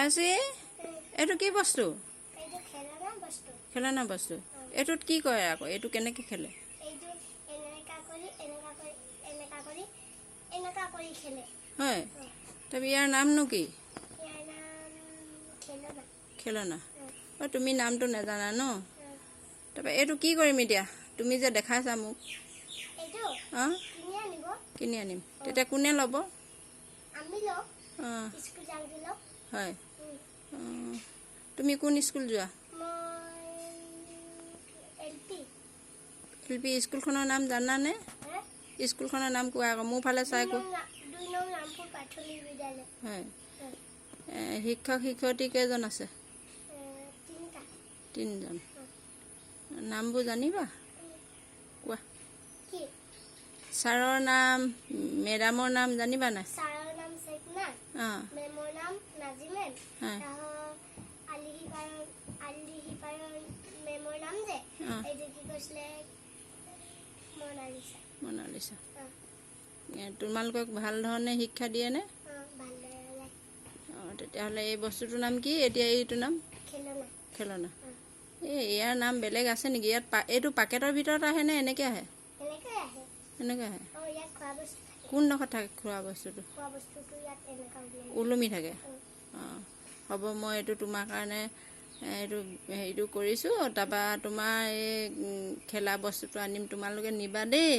আছি এইটো কি বস্তু? এইটো খেলনা বস্তু। খেলনা বস্তু। এইটোত কি কৰে আকৌ? এইটো কেনেকৈ খেলে? এইটো এনেকা কৰি এনেকা কৰি এনেকা কৰি এনেকা কৰি খেলে। হয়। তাৰপৰা ইয়াৰ নামনো কি? ইয়াৰ নাম খেলনা। খেলনা। উম, অ' তুমি নামটো নাজানা ন? উম। তাৰপৰা এইটো কি কৰিম এতিয়া? তুমি যে দেখাইছা মোক। এইটো অঁ। কিনি আনিব। কিনি আনিম। তেতিয়া কোনে ল'ব? আমি লওঁ। অঁ। স্কুল যাওঁতে লওঁ। হয়। তুমি কোন স্কুল যোৱা? এল পি স্কুলখনৰ নাম জানানে? স্কুলখনৰ নাম কোৱা আকৌ মোৰ ফালে চাই কোৱা। হয়। শিক্ষক শিক্ষয়িত্ৰী কেইজন আছে? তিনিজন। নামবোৰ জানিবা? কোৱা। ছাৰৰ নাম মেডামৰ নাম জানিবা নাই? অঁ মেমৰ নাম নাজিমেন হয় আলিহি পাৰৰ আলিহি পাৰৰ মেমৰ নাম যে অঁ এইটো কি কৈছিলে মনালিছা অঁ এ, তোমালোকক ভাল ধৰণে শিক্ষা দিয়েনে? অঁ ভালদৰে অঁ তেতিয়াহ'লে এই বস্তুটোৰ নাম কি? এতিয়া এইটোৰ নাম? খেলনা। এই ইয়াৰ নাম বেলেগ আছে নেকি? ইয়াত এইটো পাকেটৰ ভিতৰত আহেনে এনেকৈ আহে? এনেকৈ আহে। এনেকৈ আহে। কোনডোখৰত থাকে। খোৱা বস্তুটো? ওলমি থাকে। অঁ হ'ব মই এইটো তোমাৰ কাৰণে এইটো হেৰিটো কৰিছোঁ। তাৰপৰা তোমাৰ এই খেলা বস্তুটো আনিম তোমালোকে নিবা দেই।